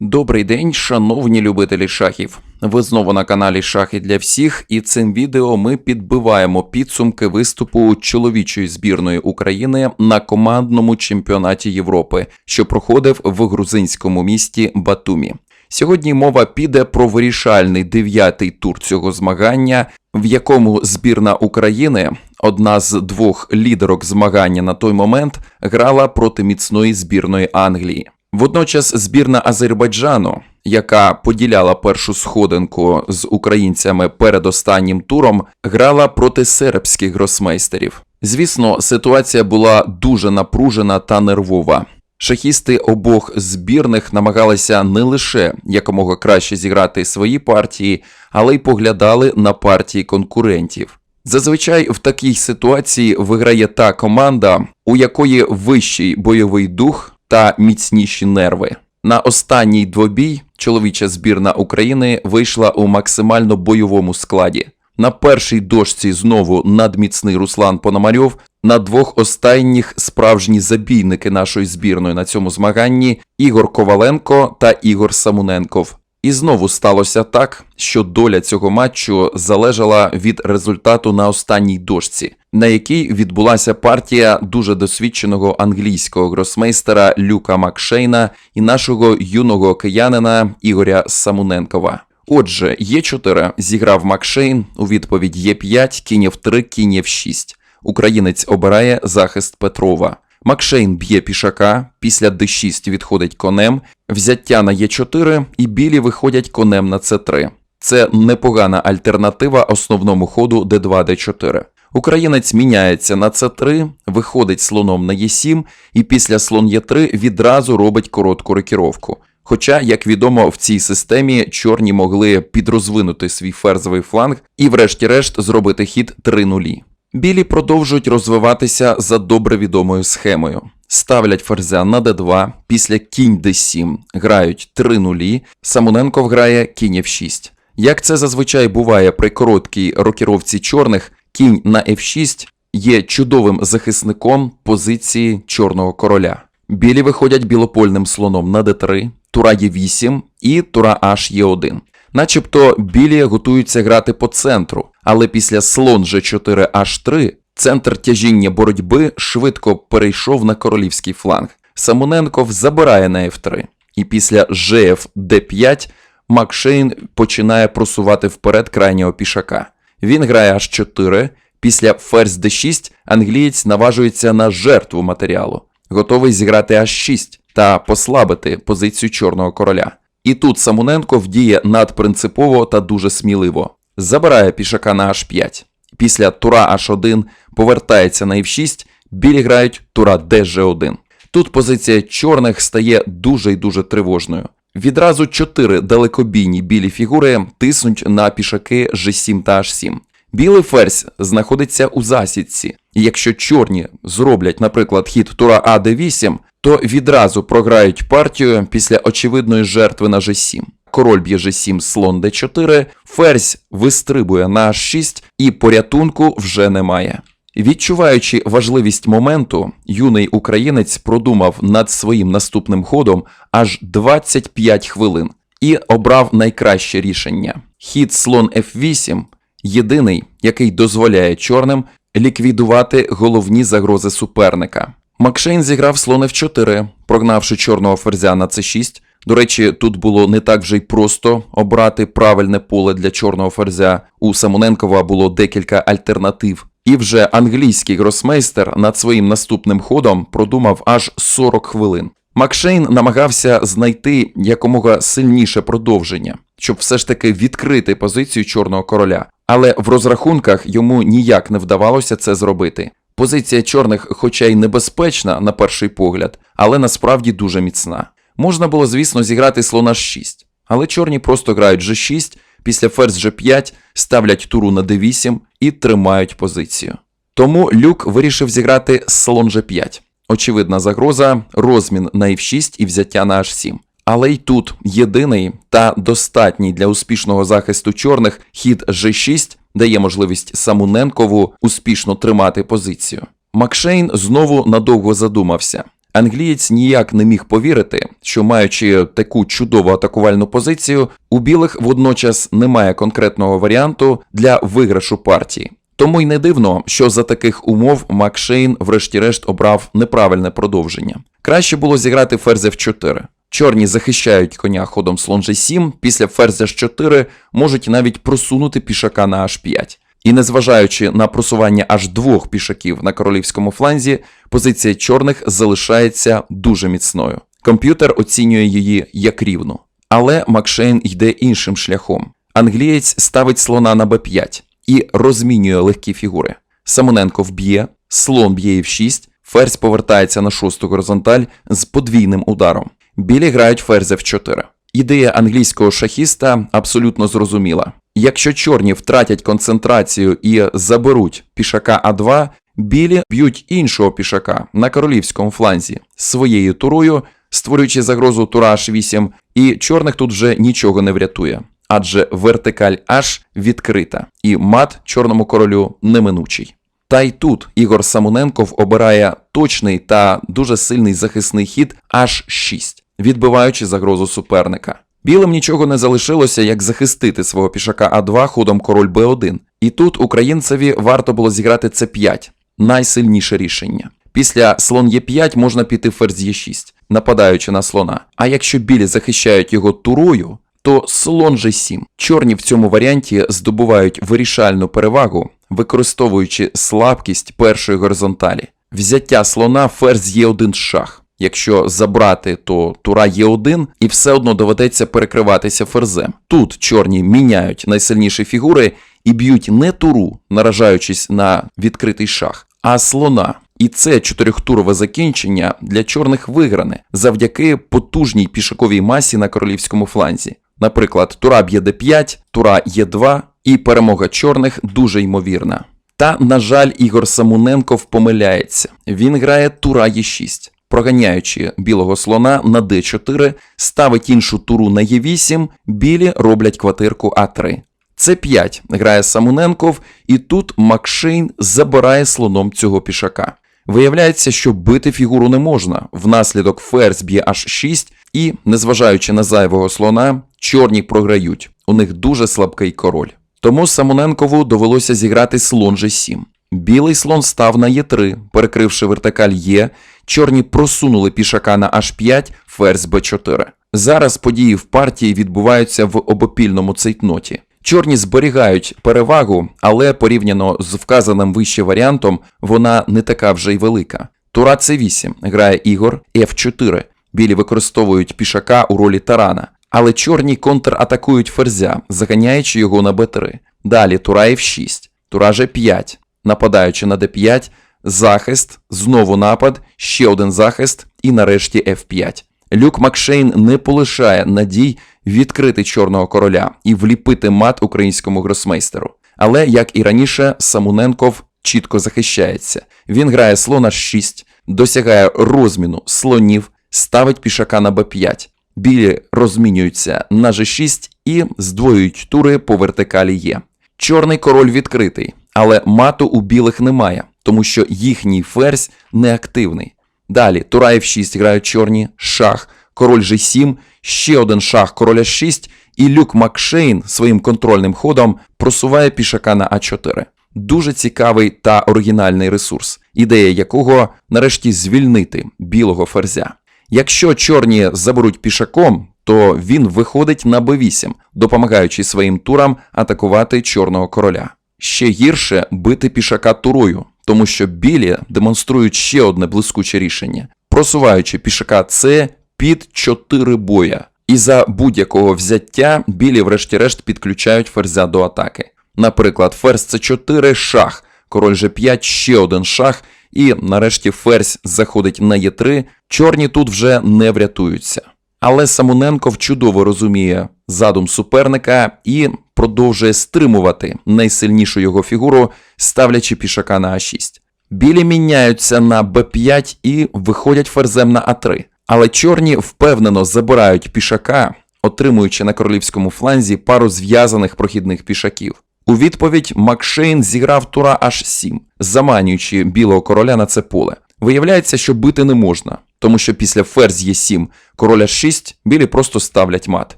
Добрий день, шановні любителі шахів. Ви знову на каналі Шахи для всіх, і цим відео ми підбиваємо підсумки виступу чоловічої збірної України на командному чемпіонаті Європи, що проходив в грузинському місті Батумі. Сьогодні мова піде про вирішальний дев'ятий тур цього змагання, в якому збірна України, одна з двох лідерок змагання на той момент, грала проти міцної збірної Англії. Водночас збірна Азербайджану, яка поділяла першу сходинку з українцями перед останнім туром, грала проти сербських гросмейстерів. Звісно, ситуація була дуже напружена та нервова. Шахісти обох збірних намагалися не лише якомога краще зіграти свої партії, але й поглядали на партії конкурентів. Зазвичай в такій ситуації виграє та команда, у якої вищий бойовий дух та міцніші нерви. На останній двобій чоловіча збірна України вийшла у максимально бойовому складі. На першій дошці знову надміцний Руслан Пономарьов, на двох останніх справжні забійники нашої збірної на цьому змаганні Ігор Коваленко та Ігор Самуненков. І знову сталося так, що доля цього матчу залежала від результату на останній дошці, на якій відбулася партія дуже досвідченого англійського гросмейстера Люка Макшейна і нашого юного киянина Ігоря Самуненкова. Отже, Є4 зіграв Макшейн у відповідь Є5, кінь F3, кінь F6. Українець обирає захист Петрова. Макшейн б'є пішака, після d6 відходить конем, взяття на Е4 і білі виходять конем на С3. Це непогана альтернатива основному ходу d2-d4. Українець міняється на С3, виходить слоном на Е7 і після слон Е3 відразу робить коротку рокіровку. Хоча, як відомо, в цій системі чорні могли підрозвинути свій ферзовий фланг і, врешті-решт, зробити хід 3-0. Білі продовжують розвиватися за добре відомою схемою. Ставлять ферзя на d2, після кінь d7 грають 3 нулі, Самоненко грає кінь f6. Як це зазвичай буває при короткій рокіровці чорних, кінь на f6 є чудовим захисником позиції чорного короля. Білі виходять білопольним слоном на d3, тура Е8 і тура H1. Начебто білі готуються грати по центру, але після слон G4 H3 центр тяжіння боротьби швидко перейшов на королівський фланг. Самоненков забирає на F3, і після GF D5 Макшейн починає просувати вперед крайнього пішака. Він грає H4, після ферзь D6 англієць наважується на жертву матеріалу, готовий зіграти H6 та послабити позицію чорного короля. І тут Самуненко вдіє надпринципово та дуже сміливо. Забирає пішака на h5. Після тура h1 повертається на f6, білі грають тура dg1. Тут позиція чорних стає дуже й дуже тривожною. Відразу чотири далекобійні білі фігури тиснуть на пішаки g7 та h7. Білий ферзь знаходиться у засідці, і якщо чорні зроблять, наприклад, хід тура А d8, то відразу програють партію після очевидної жертви на g7. Король б'є g7, слон d4, ферзь вистрибує на h6 і порятунку вже немає. Відчуваючи важливість моменту, юний українець продумав над своїм наступним ходом аж 25 хвилин і обрав найкраще рішення. Хід слон f8 єдиний, який дозволяє чорним ліквідувати головні загрози суперника. Макшейн зіграв слон f4, прогнавши чорного ферзя на c6. До речі, тут було не так вже й просто обрати правильне поле для чорного ферзя. У Самоненкова було декілька альтернатив. І вже англійський гросмейстер над своїм наступним ходом продумав аж 40 хвилин. Макшейн намагався знайти якомога сильніше продовження, щоб все ж таки відкрити позицію чорного короля. Але в розрахунках йому ніяк не вдавалося це зробити. Позиція чорних, хоча й небезпечна на перший погляд, але насправді дуже міцна. Можна було, звісно, зіграти слона 6, але чорні просто грають G6, після ферзь G5 ставлять туру на D8 і тримають позицію. Тому Люк вирішив зіграти слон G5. Очевидна загроза, розмін на F6 і взяття на H7. Але й тут єдиний та достатній для успішного захисту чорних хід G6 дає можливість Самуненкову успішно тримати позицію. Макшейн знову надовго задумався. Англієць ніяк не міг повірити, що маючи таку чудову атакувальну позицію, у білих водночас немає конкретного варіанту для виграшу партії. Тому й не дивно, що за таких умов Макшейн врешті-решт обрав неправильне продовження. Краще було зіграти ферзь f4. Чорні захищають коня ходом слон g7, після ферзя h4 можуть навіть просунути пішака на h5. І незважаючи на просування аж двох пішаків на королівському фланзі, позиція чорних залишається дуже міцною. Комп'ютер оцінює її як рівну. Але Макшейн йде іншим шляхом. Англієць ставить слона на b5 і розмінює легкі фігури. Самоненко вб'є, слон б'є f6, ферзь повертається на шосту горизонталь з подвійним ударом. Білі грають ферзь f4. Ідея англійського шахіста абсолютно зрозуміла. Якщо чорні втратять концентрацію і заберуть пішака А2, білі б'ють іншого пішака на королівському фланзі своєю турою, створюючи загрозу тура H8, і чорних тут вже нічого не врятує, адже вертикаль H відкрита, і мат чорному королю неминучий. Та й тут Ігор Самоненков обирає точний та дуже сильний захисний хід H6, відбиваючи загрозу суперника. Білим нічого не залишилося, як захистити свого пішака А2 ходом король Б1. І тут українцеві варто було зіграти С5 найсильніше рішення. Після слон Е5 можна піти ферзь Е6, нападаючи на слона. А якщо білі захищають його турою, то слон G7. Чорні в цьому варіанті здобувають вирішальну перевагу, використовуючи слабкість першої горизонталі. Взяття слона ферзь Е1 шах. Якщо забрати, то тура Е1 і все одно доведеться перекриватися ферзем. Тут чорні міняють найсильніші фігури і б'ють не туру, наражаючись на відкритий шах, а слона. І це чотирьохтурове закінчення для чорних вигране завдяки потужній пішаковій масі на королівському фланзі. Наприклад, тура б'є d5, тура Е2 і перемога чорних дуже ймовірна. Та, на жаль, Ігор Самуненков помиляється. Він грає тура Е6 проганяючи білого слона на d4, ставить іншу туру на e8, білі роблять квартирку А3. С5 грає Самоненков, і тут Макшейн забирає слоном цього пішака. Виявляється, що бити фігуру не можна, внаслідок ферзь б'є аж 6, і, незважаючи на зайвого слона, чорні програють. У них дуже слабкий король. Тому Самоненкову довелося зіграти слон G7. Білий слон став на Е3, перекривши вертикаль Е, чорні просунули пішака на H5, ферзь Б4. Зараз події в партії відбуваються в обопільному цейтноті. Чорні зберігають перевагу, але порівняно з вказаним вище варіантом, вона не така вже й велика. Тура С8 грає Ігор, F4. Білі використовують пішака у ролі тарана, але чорні контратакують ферзя, заганяючи його на Б3. Далі тура F6, тура G5, нападаючи на d5, захист, знову напад, ще один захист і нарешті f5. Люк Макшейн не полишає надій відкрити чорного короля і вліпити мат українському гросмейстеру. Але, як і раніше, Самуненков чітко захищається. Він грає слона 6, досягає розміну слонів, ставить пішака на b5. Білі розмінюються на g6 і здвоюють тури по вертикалі є. Чорний король відкритий, але мату у білих немає, тому що їхній ферзь неактивний. Далі тура F6 грають чорні, шах, король G7, ще один шах, король H6, і Люк Макшейн своїм контрольним ходом просуває пішака на А4. Дуже цікавий та оригінальний ресурс, ідея якого нарешті звільнити білого ферзя. Якщо чорні заберуть пішаком, то він виходить на b8, допомагаючи своїм турам атакувати чорного короля. Ще гірше бити пішака турою, тому що білі демонструють ще одне блискуче рішення, просуваючи пішака С під 4 боя. І за будь-якого взяття білі, врешті-решт, підключають ферзя до атаки. Наприклад, ферзь С4 шах, король G5, ще один шах, і нарешті ферзь заходить на Е3, чорні тут вже не врятуються. Але Самоненков чудово розуміє задум суперника і продовжує стримувати найсильнішу його фігуру, ставлячи пішака на А6. Білі міняються на Б5 і виходять ферзем на А3. Але чорні впевнено забирають пішака, отримуючи на королівському фланзі пару зв'язаних прохідних пішаків. У відповідь Макшейн зіграв тура H7, заманюючи білого короля на це поле. Виявляється, що бити не можна, тому що після ферзь є 7 короля 6 білі просто ставлять мат.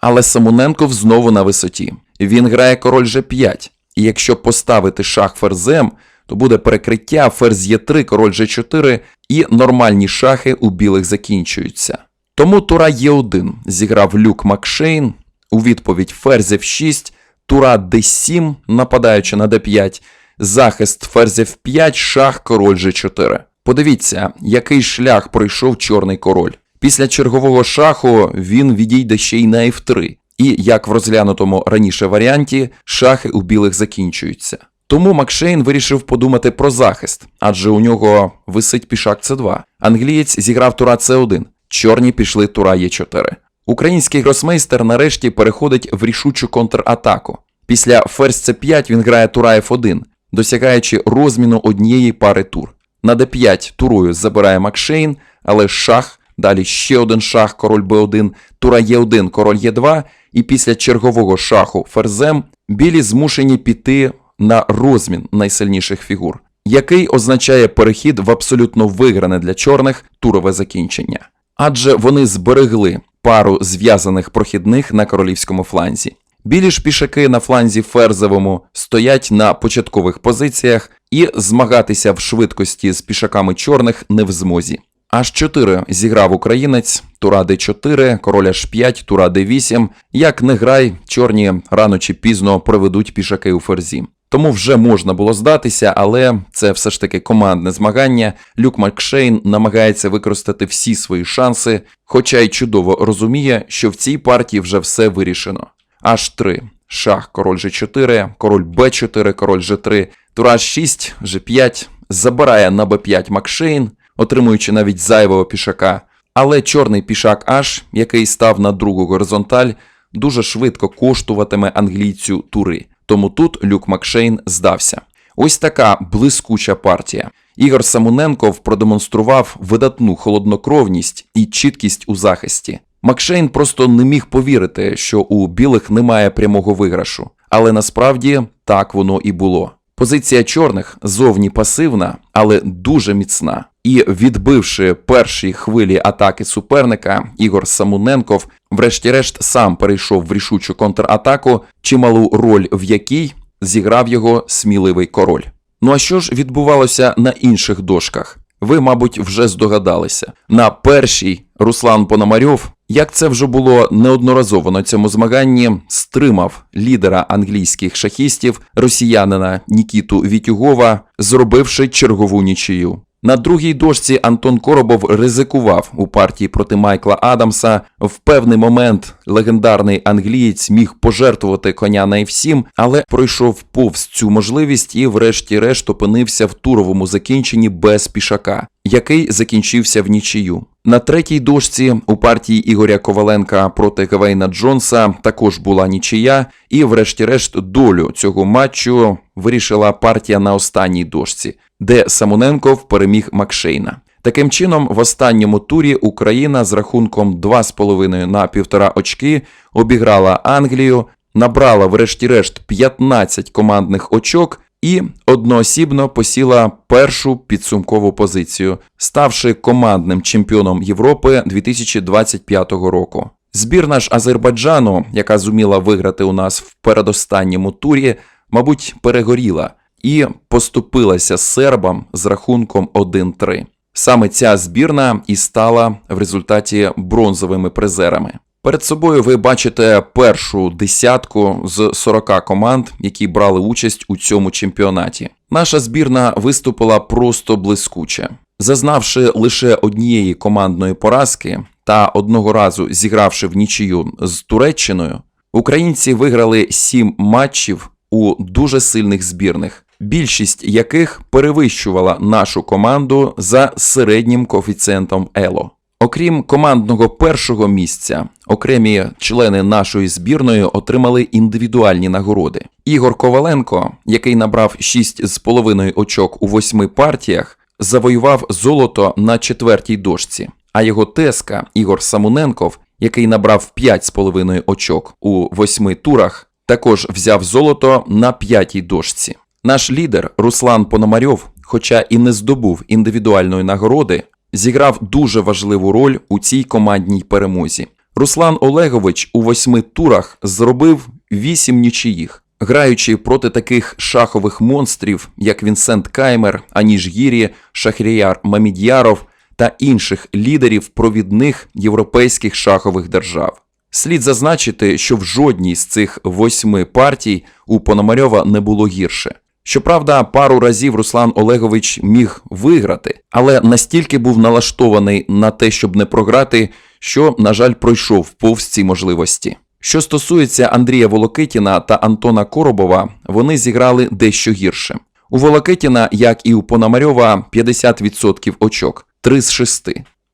Але Самоненков знову на висоті. Він грає король G5, і якщо поставити шах ферзем, то буде перекриття ферзь Е3, король G4, і нормальні шахи у білих закінчуються. Тому тура Е1 зіграв Люк Макшейн, у відповідь ферзь F6, тура D7, нападаючи на D5, захист ферзь F5, шах король G4. Подивіться, який шлях пройшов чорний король. Після чергового шаху він відійде ще й на F3. І, як в розглянутому раніше варіанті, шахи у білих закінчуються. Тому Макшейн вирішив подумати про захист, адже у нього висить пішак С2. Англієць зіграв тура С1, чорні пішли тура Е4. Український гросмейстер нарешті переходить в рішучу контратаку. Після ферзь С5 він грає тура F1, досягаючи розміну однієї пари тур. На d5 турою забирає Макшейн, але шах, далі ще один шах, король b1, тура Е1, король Е2, і після чергового шаху ферзем білі змушені піти на розмін найсильніших фігур, який означає перехід в абсолютно вигране для чорних турове закінчення. Адже вони зберегли пару зв'язаних прохідних на королівському фланзі. Білі ж пішаки на фланзі ферзовому стоять на початкових позиціях і змагатися в швидкості з пішаками чорних не в змозі. Аж 4 зіграв українець, тура d4, король h5, тура d8. Як не грай, чорні рано чи пізно проведуть пішаки у ферзі. Тому вже можна було здатися, але це все ж таки командне змагання. Люк Макшейн намагається використати всі свої шанси, хоча й чудово розуміє, що в цій партії вже все вирішено. H3, шах, король G4, король B4, король G3, тура H6, G5, забирає на B5 Макшейн, отримуючи навіть зайвого пішака. Але чорний пішак H, який став на другу горизонталь, дуже швидко коштуватиме англійцю тури. Тому тут Люк Макшейн здався. Ось така блискуча партія. Ігор Самоненков продемонстрував видатну холоднокровність і чіткість у захисті. Макшейн просто не міг повірити, що у білих немає прямого виграшу, але насправді так воно і було. Позиція чорних зовні пасивна, але дуже міцна. І відбивши перші хвилі атаки суперника, Ігор Самуненков, врешті-решт, сам перейшов в рішучу контратаку, чималу роль в якій зіграв його сміливий король. Ну а що ж відбувалося на інших дошках? Ви, мабуть, вже здогадалися. На першій Руслан Пономарьов, як це вже було неодноразово на цьому змаганні, стримав лідера англійських шахістів, росіянина Нікіту Вітюгова, зробивши чергову нічию. На другій дошці Антон Коробов ризикував у партії проти Майкла Адамса. В певний момент легендарний англієць міг пожертвувати коня на F7, але пройшов повз цю можливість і, врешті-решт, опинився в туровому закінченні без пішака, який закінчився в нічию. На третій дошці у партії Ігоря Коваленка проти Гавейна Джонса також була нічия, і, врешті-решт, долю цього матчу вирішила партія на останній дошці, де Самоненков переміг Макшейна. Таким чином, в останньому турі Україна з рахунком 2,5 на 1,5 очки обіграла Англію, набрала, врешті-решт, 15 командних очок і одноосібно посіла першу підсумкову позицію, ставши командним чемпіоном Європи 2025 року. Збірна ж Азербайджану, яка зуміла виграти у нас в передостанньому турі, мабуть, перегоріла і поступилася сербам з рахунком 1-3. Саме ця збірна і стала в результаті бронзовими призерами. Перед собою ви бачите першу десятку з 40 команд, які брали участь у цьому чемпіонаті. Наша збірна виступила просто блискуче. Зазнавши лише однієї командної поразки та одного разу зігравши в нічию з Туреччиною, українці виграли 7 матчів у дуже сильних збірних, більшість яких перевищувала нашу команду за середнім коефіцієнтом ЕЛО. Окрім командного першого місця, окремі члени нашої збірної отримали індивідуальні нагороди. Ігор Коваленко, який набрав 6,5 очок у восьми партіях, завоював золото на четвертій дошці. А його теска Ігор Самуненков, який набрав 5,5 очок у восьми турах, також взяв золото на п'ятій дошці. Наш лідер Руслан Пономарьов, хоча і не здобув індивідуальної нагороди, зіграв дуже важливу роль у цій командній перемозі. Руслан Олегович у восьми турах зробив вісім нічиїх. Граючи проти таких шахових монстрів, як Вінсент Каймер, Аніж Гірі, Шахріяр Мамід'яров та інших лідерів провідних європейських шахових держав. Слід зазначити, що в жодній з цих восьми партій у Пономарьова не було гірше. Щоправда, пару разів Руслан Олегович міг виграти, але настільки був налаштований на те, щоб не програти, що, на жаль, пройшов повз ці можливості. Що стосується Андрія Волокитіна та Антона Коробова, вони зіграли дещо гірше. У Волокитіна, як і у Пономарьова, 50% очок 3 з 6.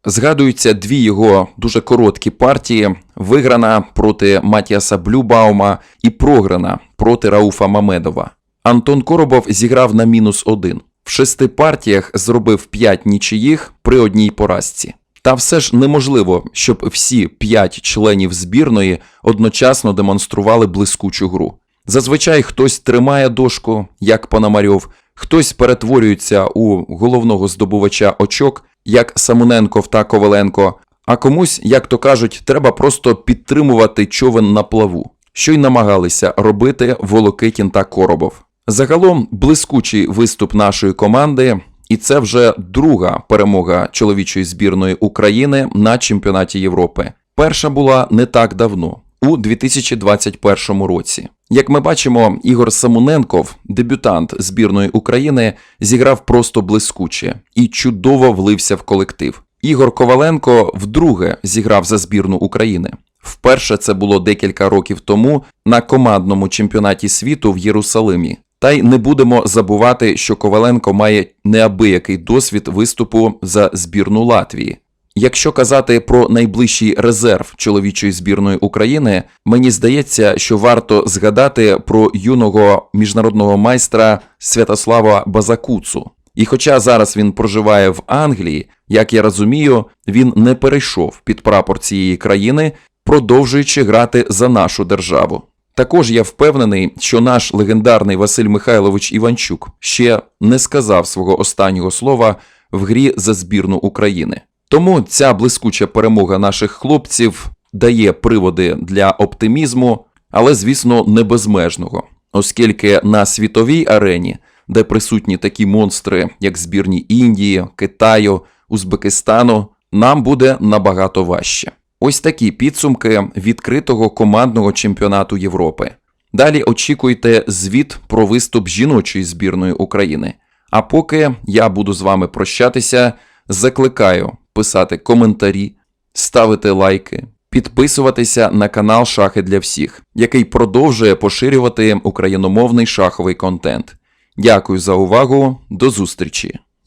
Згадуються дві його дуже короткі партії: виграна проти Матіаса Блюбаума і програна проти Рауфа Мамедова. Антон Коробов зіграв на мінус один. В шести партіях зробив 5 нічиїх при одній поразці. Та все ж неможливо, щоб всі п'ять членів збірної одночасно демонстрували блискучу гру. Зазвичай хтось тримає дошку, як Пономарьов, хтось перетворюється у головного здобувача очок, як Самоненков та Коваленко, а комусь, як то кажуть, треба просто підтримувати човен на плаву, що й намагалися робити Волокитін та Коробов. Загалом блискучий виступ нашої команди, і це вже друга перемога чоловічої збірної України на чемпіонаті Європи. Перша була не так давно, у 2021 році. Як ми бачимо, Ігор Самуненков, дебютант збірної України, зіграв просто блискуче і чудово влився в колектив. Ігор Коваленко вдруге зіграв за збірну України. Вперше це було декілька років тому на командному чемпіонаті світу в Єрусалимі. Та й не будемо забувати, що Коваленко має неабиякий досвід виступу за збірну Латвії. Якщо казати про найближчий резерв чоловічої збірної України, мені здається, що варто згадати про юного міжнародного майстра Святослава Базакуцу. І хоча зараз він проживає в Англії, як я розумію, він не перейшов під прапор цієї країни, продовжуючи грати за нашу державу. Також я впевнений, що наш легендарний Василь Михайлович Іванчук ще не сказав свого останнього слова в грі за збірну України. Тому ця блискуча перемога наших хлопців дає приводи для оптимізму, але, звісно, не безмежного, оскільки на світовій арені, де присутні такі монстри, як збірні Індії, Китаю, Узбекистану, нам буде набагато важче. Ось такі підсумки відкритого командного чемпіонату Європи. Далі очікуйте звіт про виступ жіночої збірної України. А поки я буду з вами прощатися, закликаю писати коментарі, ставити лайки, підписуватися на канал Шахи для всіх, який продовжує поширювати україномовний шаховий контент. Дякую за увагу, до зустрічі!